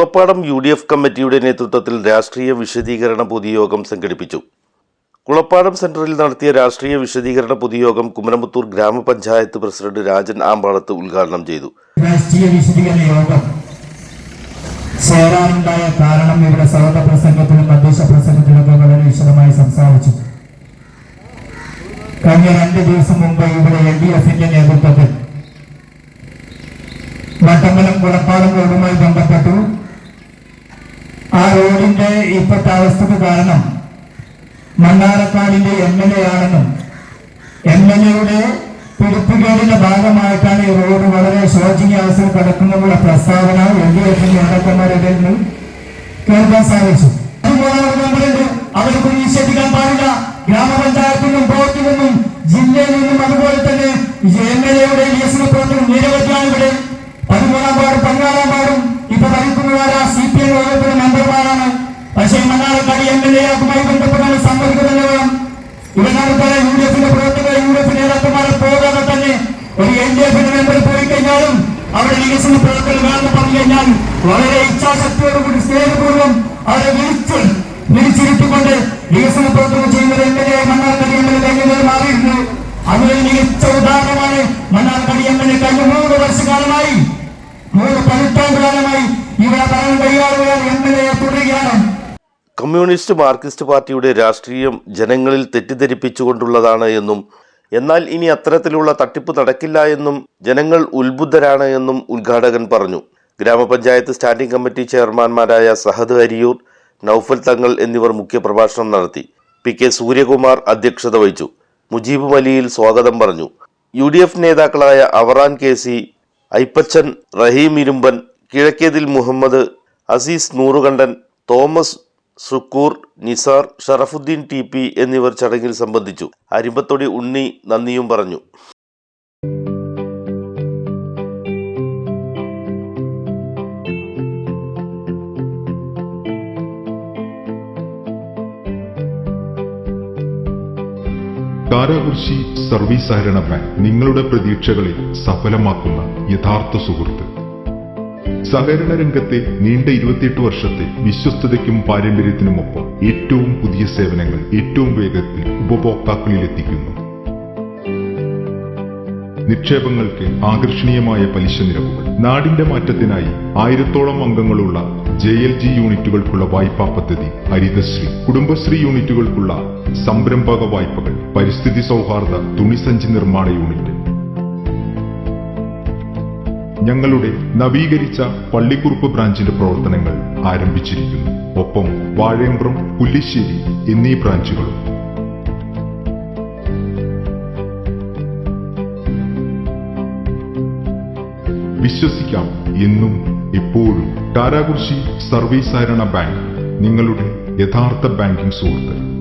Kulappadam U D F കമ്മിറ്റിയുടെ നേതൃത്വത്തിൽ രാഷ്ട്രീയ വിശദീകരണ പൊതുയോഗം സംഘടിപ്പിച്ചു. കുളപ്പാടം സെന്ററിൽ നടത്തിയ രാഷ്ട്രീയ വിശദീകരണ പൊതുയോഗം കുമരമുത്തൂർ ഗ്രാമപഞ്ചായത്ത് പ്രസിഡന്റ് രാജൻ ആമ്പാളത്ത് ഉദ്ഘാടനം ചെയ്തു. രാഷ്ട്രീയ വിശദീകരണ യോഗം ചേരാനുണ്ടായ കാരണം ഇവിടെ സൗഹൃദ പ്രസംഗത്തിലും തദ്ദേശ പ്രസംഗത്തിലൊക്കെ വളരെ വിശദമായി സംസാരിച്ചു. കഴിഞ്ഞ രണ്ട് ദിവസം മുമ്പ് ഇവിടെ എൽ ഡി എഫിന്റെ നേതൃത്വത്തിൽ മട്ടമ്പലം കുളപ്പാടം റോഡുമായി ബന്ധപ്പെട്ടു. ആ റോഡിന്റെ ഇപ്പോഴത്തെ അവസ്ഥക്ക് കാരണം മണ്ണാറക്കാടിന്റെ എം എൽ എ ആണെന്നും എം എൽ എയുടെ പിടിപ്പുകേടിന്റെ ഭാഗമായിട്ടാണ് ഈ റോഡ് വളരെ ശോചനീയ അവസ്ഥയിൽ കിടക്കുന്നതിനുള്ള പ്രസ്താവന എൽ ഡി എഫിന്റെ നേതാക്കന്മാരുടെ കേൾക്കാൻ സാധിച്ചു. അവർക്കും നിഷേധിക്കാൻ പാടില്ല. ഗ്രാമപഞ്ചായത്തിൽ നിന്നും ബ്ലോക്കിൽ നിന്നും ജില്ലയിൽ നിന്നും അതുപോലെ തന്നെ എം എൽ എയുടെ നിരവധിയാണ് ഇവിടെ പതിമൂന്നാം വാർഡ് പതിനാലാം വാർഡും ഭരിക്കുന്നവരാ സി പി എം വകുപ്പിന്റെ മെമ്പർമാരാണ് പക്ഷേ മണ്ണാറക്കാട് എം എൽ എക്കുമായി ബന്ധപ്പെട്ടാണ് സമ്മതിക്കുന്നത് വേണം ഇവരാണ് യു ഡി എഫിന്റെ പ്രവർത്തകർ യു ഡി എഫ് നേതാക്കന്മാരെ പോകാതെ തന്നെ ഒരു എൻ ഡി എഫിന്റെ മെമ്പർ പോയി അവിടെ വികസന പ്രവർത്തനം വേണമെന്ന് പറഞ്ഞു കഴിഞ്ഞാൽ വളരെ ഇച്ഛാശക്തിയോടുകൂടി സ്നേഹപൂർവം അവരെ വിളിച്ച് വിളിച്ചിരുത്തിക്കൊണ്ട് വികസന പ്രവർത്തനം ചെയ്യുന്നത് M L A Mannarkkad M L A എങ്ങനെ മാറിയിരുന്നു. അതിനൊരു മികച്ച ഉദാഹരണമാണ് മണ്ണാർക്കടി എം എൽ എ കഴിഞ്ഞ മൂന്ന് വർഷക്കാലമായി. മൂന്ന് പതിറ്റാണ്ടുകാലമായി ഇവിടെ കമ്മ്യൂണിസ്റ്റ് മാർക്സിസ്റ്റ് പാർട്ടിയുടെ രാഷ്ട്രീയം ജനങ്ങളിൽ തെറ്റിദ്ധരിപ്പിച്ചുകൊണ്ടുള്ളതാണ് എന്നും എന്നാൽ ഇനി അത്തരത്തിലുള്ള തട്ടിപ്പ് നടക്കില്ല എന്നും ജനങ്ങൾ ഉത്ബുദ്ധരാണ് എന്നും ഉദ്ഘാടകൻ പറഞ്ഞു. ഗ്രാമപഞ്ചായത്ത് സ്റ്റാൻഡിംഗ് കമ്മിറ്റി ചെയർമാൻമാരായ സഹദ് അരിയൂർ നൌഫൽ തങ്ങൾ എന്നിവർ മുഖ്യപ്രഭാഷണം നടത്തി. പി കെ സൂര്യകുമാർ അധ്യക്ഷത വഹിച്ചു. മുജീബ് മലിയിൽ സ്വാഗതം പറഞ്ഞു. യു ഡി എഫ് നേതാക്കളായ Avaran K C Ippachan Raheem Irumban Kizhakkethil Muhammad Azeez Noorukandan Thomas Sukkur Nisar Sharafuddin T P എന്നിവർ ചടങ്ങിൽ സംബന്ധിച്ചു. അരിമ്പത്തൊടി ഉണ്ണി നന്ദിയും പറഞ്ഞു. കാരാകുർശി സർവീസ് സഹകരണ ബാങ്ക് നിങ്ങളുടെ പ്രതീക്ഷകളെ സഫലമാക്കുന്ന യഥാർത്ഥ സുഹൃത്ത്. സഹകരണ രംഗത്തെ നീണ്ട ഇരുപത്തിയെട്ട് വർഷത്തെ വിശ്വസ്തതയ്ക്കും പാരമ്പര്യത്തിനുമൊപ്പം ഏറ്റവും പുതിയ സേവനങ്ങൾ ഏറ്റവും വേഗത്തിൽ ഉപഭോക്താക്കളിൽ എത്തിക്കുന്നു നിക്ഷേപങ്ങൾക്ക് ആകർഷണീയമായ പലിശ നിരക്കുകൾ. നാടിന്റെ മാറ്റത്തിനായി ആയിരത്തോളം അംഗങ്ങളുള്ള ജെ എൽ ജി യൂണിറ്റുകൾക്കുള്ള വായ്പാ പദ്ധതി ഹരിതശ്രീ. കുടുംബശ്രീ യൂണിറ്റുകൾക്കുള്ള സംരംഭക വായ്പകൾ പരിസ്ഥിതി സൗഹാർദ്ദ തുണിസഞ്ചി നിർമ്മാണ യൂണിറ്റ് ഞങ്ങളുടെ നവീകരിച്ച പള്ളിക്കുറുപ്പ് ബ്രാഞ്ചിന്റെ പ്രവർത്തനങ്ങൾ ആരംഭിച്ചിരിക്കുന്നു. ഒപ്പം വാഴയമ്പ്രം പുല്ലിശ്ശേരി എന്നീ ബ്രാഞ്ചുകളും. വിശ്വസിക്കാം എന്നും എപ്പോഴും കാരാകുർശി സർവീസ് ആരണ ബാങ്ക് നിങ്ങളുടെ യഥാർത്ഥ ബാങ്കിംഗ് സുഹൃത്ത്.